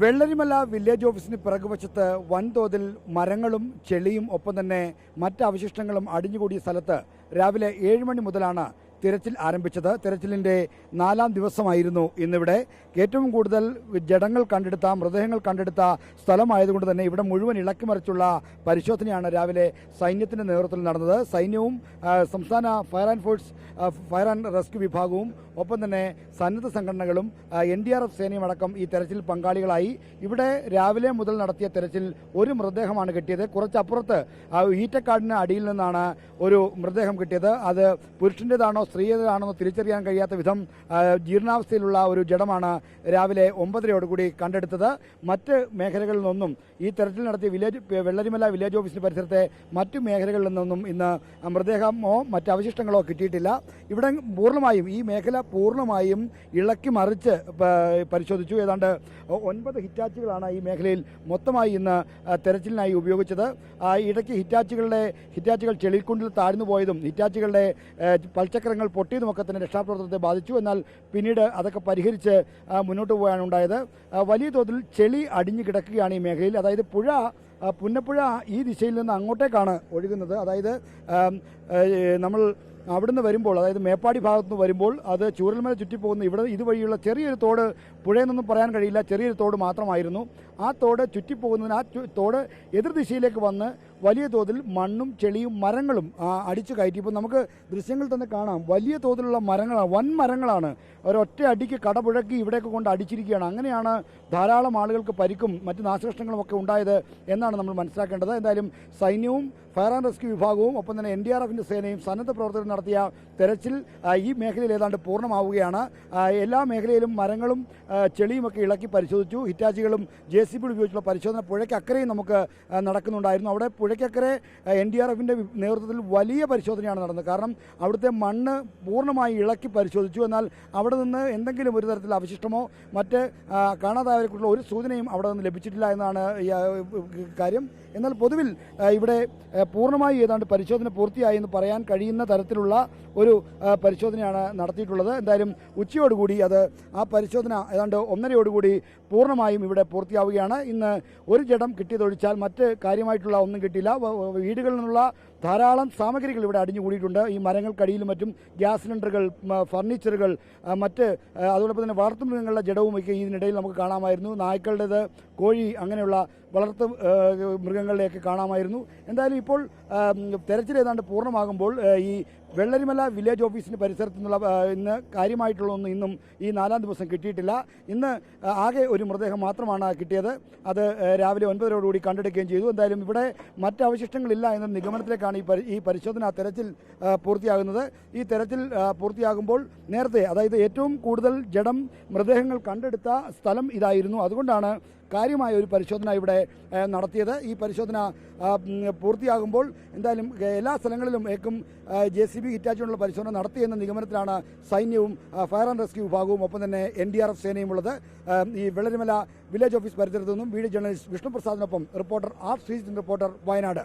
Vellarimala village ഓഫീസിന് പിറകുവശത്ത് വൻതോതിൽ മരങ്ങളും ചെളിയും ഒപ്പം തന്നെ മറ്റ് അവശിഷ്ടങ്ങളും അടിഞ്ഞുകൂടിയ സ്ഥലത്ത് രാവിലെ ഏഴ് മണി മുതലാണ് തിരച്ചിൽ ആരംഭിച്ചത്. തിരച്ചിലിന്റെ നാലാം ദിവസമായിരുന്നു ഇന്നിവിടെ. ഏറ്റവും കൂടുതൽ ജഡങ്ങൾ കണ്ടെടുത്ത മൃതദേഹങ്ങൾ കണ്ടെടുത്ത സ്ഥലമായതുകൊണ്ട് തന്നെ ഇവിടെ മുഴുവൻ ഇളക്കിമറിച്ചുള്ള പരിശോധനയാണ് രാവിലെ സൈന്യത്തിന്റെ നേതൃത്വത്തിൽ നടന്നത്. സൈന്യവും സംസ്ഥാന fire and force fire and rescue വിഭാഗവും ഒപ്പം തന്നെ സന്നദ്ധ സംഘടനകളും എൻ ഡി ആർ എഫ് സേനയും അടക്കം ഈ തെരച്ചിൽ പങ്കാളികളായി. ഇവിടെ രാവിലെ മുതൽ നടത്തിയ തെരച്ചിൽ ഒരു മൃതദേഹമാണ് കിട്ടിയത്. കുറച്ചപ്പുറത്ത് ഈറ്റക്കാടിന് അടിയിൽ നിന്നാണ് ഒരു മൃതദേഹം കിട്ടിയത്. അത് പുരുഷന്റെതാണോ സ്ത്രീയുടേതാണോ തിരിച്ചറിയാൻ കഴിയാത്ത വിധം ജീർണാവസ്ഥയിലുള്ള ഒരു ജഡമാണ് രാവിലെ ഒമ്പതരയോടുകൂടി കണ്ടെടുത്തത്. മറ്റ് മേഖലകളിൽ നിന്നും ഈ തെരച്ചിൽ നടത്തിയ വില്ലേജ് വെള്ളരിമല വില്ലേജ് ഓഫീസിന് പരിസരത്തെ മറ്റു മേഖലകളിൽ നിന്നും ഇന്ന് മൃതദേഹമോ മറ്റ് അവശിഷ്ടങ്ങളോ കിട്ടിയിട്ടില്ല. ഇവിടെ പൂർണമായും ഈ മേഖല പൂർണമായും ഇളക്കി മറിച്ച് പരിശോധിച്ചു. ഏതാണ്ട് ഒൻപത് ഹിറ്റാച്ചുകളാണ് ഈ മേഖലയിൽ മൊത്തമായി ഇന്ന് തെരച്ചിലിനായി ഉപയോഗിച്ചത്. ഇടയ്ക്ക് ഹിറ്റാച്ചുകളുടെ ഹിറ്റാച്ചുകൾ ചെളിക്കുണ്ടിൽ താഴ്ന്നു പോയതും ഹിറ്റാച്ചുകളുടെ പൽചക്രങ്ങൾ പൊട്ടിയതുമൊക്കെ തന്നെ രക്ഷാപ്രവർത്തനത്തെ ബാധിച്ചു. എന്നാൽ പിന്നീട് അതൊക്കെ പരിഹരിച്ച് മുന്നോട്ട് പോകാണ് ഉണ്ടായത്. വലിയ തോതിൽ ചെളി അടിഞ്ഞു കിടക്കുകയാണ് ഈ മേഖലയിൽ. അതായത് പുഴ പുന്നപ്പുഴ ഈ ദിശയിൽ നിന്ന് അങ്ങോട്ടേക്കാണ് ഒഴുകുന്നത്. അതായത് നമ്മൾ അവിടുന്ന് വരുമ്പോൾ അതായത് മേപ്പാടി ഭാഗത്തുനിന്ന് വരുമ്പോൾ അത് ചൂരൽമല ചുറ്റിപ്പോകുന്ന ഇവിടെ ഇതുവഴിയുള്ള ചെറിയൊരു തോട് പുഴയെന്നൊന്നും പറയാൻ കഴിയില്ല ചെറിയൊരു തോട് മാത്രമായിരുന്നു. ആ തോട് ചുറ്റിപ്പോകുന്നതിന് ആ തോട് എതിർ ദിശയിലേക്ക് വന്ന് വലിയ തോതിൽ മണ്ണും ചെളിയും മരങ്ങളും അടിച്ചു കയറ്റി. ഇപ്പോൾ നമുക്ക് ദൃശ്യങ്ങൾ തന്നെ കാണാം. വലിയ തോതിലുള്ള മരങ്ങളാണ് വൻ മരങ്ങളാണ്. ഒരൊറ്റ അടിക്ക് കടപുഴക്കി ഇവിടെയൊക്കെ കൊണ്ട് അടിച്ചിരിക്കുകയാണ്. അങ്ങനെയാണ് ധാരാളം ആളുകൾക്ക് പരിക്കും മറ്റ് നാശനഷ്ടങ്ങളും ഒക്കെ ഉണ്ടായത് എന്നാണ് നമ്മൾ മനസ്സിലാക്കേണ്ടത്. എന്തായാലും സൈന്യവും ഫയർ ആൻഡ് റെസ്ക്യൂ വിഭാഗവും ഒപ്പം തന്നെ എൻ ഡി ആർ എഫിന്റെ സേനയും സന്നദ്ധ പ്രവർത്തകർ നടത്തിയ തെരച്ചിൽ ഈ മേഖലയിൽ ഏതാണ്ട് പൂർണമാവുകയാണ്. എല്ലാ മേഖലയിലും മരങ്ങളും ചെളിയുമൊക്കെ ഇളക്കി പരിശോധിച്ചു. ഹിറ്റാച്ചികളും ജെ സി ബി ഉപയോഗിച്ചുള്ള പരിശോധന പുഴയ്ക്കക്കരയും നമുക്ക് നടക്കുന്നുണ്ടായിരുന്നു. അവിടെ പുഴയ്ക്കക്കരെ എൻ ഡി ആർ എഫിന്റെ നേതൃത്വത്തിൽ വലിയ പരിശോധനയാണ് നടന്നത്. കാരണം അവിടുത്തെ മണ്ണ് പൂർണമായി ഇളക്കി പരിശോധിച്ചു. എന്നാൽ അവിടെ നിന്ന് എന്തെങ്കിലും ഒരു തരത്തിൽ അവശിഷ്ടമോ മറ്റ് കാണാതായവരെക്കുറിച്ചുള്ള ഒരു സൂചനയും അവിടെ നിന്ന് ലഭിച്ചിട്ടില്ല എന്നാണ് കാര്യം. എന്നാൽ പൊതുവിൽ ഇവിടെ പൂർണമായി ഏതാണ്ട് പരിശോധന പൂർത്തിയായി എന്ന് പറയാൻ കഴിയുന്ന തരത്തിലുള്ള ഒരു പരിശോധനയാണ് നടത്തിയിട്ടുള്ളത്. എന്തായാലും ഉച്ചയോടുകൂടി അത് ആ പരിശോധന ഏതാണ്ട് ഒന്നരയോടുകൂടി പൂർണമായും ഇവിടെ പൂർത്തിയാവുകയാണ്. ഇന്ന് ഒരു ജഡം കിട്ടിയതൊഴിച്ചാൽ മറ്റ് കാര്യമായിട്ടുള്ള ഒന്നും കിട്ടിയില്ല. വീടുകളിൽ നിന്നുള്ള ധാരാളം സാമഗ്രികൾ ഇവിടെ അടിഞ്ഞുകൂടിയിട്ടുണ്ട്. ഈ മരങ്ങൾക്കടിയിലും മറ്റും ഗ്യാസ് സിലിണ്ടറുകൾ ഫർണിച്ചറുകൾ മറ്റ് അതോടൊപ്പം തന്നെ വളർത്തുമൃഗങ്ങളുടെ ജഡവും ഒക്കെ ഇതിനിടയിൽ നമുക്ക് കാണാമായിരുന്നു. നായ്ക്കളുടേത് കോഴി അങ്ങനെയുള്ള വളർത്തു മൃഗങ്ങളുടെയൊക്കെ കാണാമായിരുന്നു. എന്തായാലും ഇപ്പോൾ തെരച്ചിൽ ഏതാണ്ട് പൂർണമാകുമ്പോൾ ഈ വെള്ളരിമല വില്ലേജ് ഓഫീസിന്റെ പരിസരത്തു നിന്നുള്ള ഇന്ന് കാര്യമായിട്ടുള്ള ഒന്നും ഇന്നും ഈ നാലാം ദിവസം കിട്ടിയിട്ടില്ല. ഇന്ന് ആകെ ഒരു മൃതദേഹം മാത്രമാണ് കിട്ടിയത്. അത് രാവിലെ ഒൻപതരോടുകൂടി കണ്ടെടുക്കുകയും ചെയ്തു. എന്തായാലും ഇവിടെ മറ്റ് അവശിഷ്ടങ്ങളില്ല എന്ന ഈ ഈ പരിശോധന തെരച്ചിൽ പൂർത്തിയാകുന്നത്. ഈ തെരച്ചിൽ പൂർത്തിയാകുമ്പോൾ നേരത്തെ അതായത് ഏറ്റവും കൂടുതൽ ജഡം മൃതദേഹങ്ങൾ കണ്ടെടുത്ത സ്ഥലം ഇതായിരുന്നു. അതുകൊണ്ടാണ് കാര്യമായ ഒരു പരിശോധന ഇവിടെ നടത്തിയത്. ഈ പരിശോധന പൂർത്തിയാകുമ്പോൾ എന്തായാലും എല്ലാ സ്ഥലങ്ങളിലും ഏക്കും ജെ സി ബി ഹിറ്റാച്ചുകൊണ്ടുള്ള പരിശോധന നടത്തിയെന്ന നിഗമനത്തിലാണ് സൈന്യവും ഫയർ ആൻഡ് റെസ്ക്യൂ വിഭാഗവും ഒപ്പം തന്നെ എൻ ഡി ആർ എഫ് സേനയും ഉള്ളത്. ഈ വെള്ളരിമല വില്ലേജ് ഓഫീസ് പരിസരത്തു നിന്നും വീഡിയോ ജേർണലിസ്റ്റ് വിഷ്ണുപ്രസാദിനൊപ്പം റിപ്പോർട്ടർ ആർ ശ്രീജിത്തിൻ റിപ്പോർട്ടർ വയനാട്.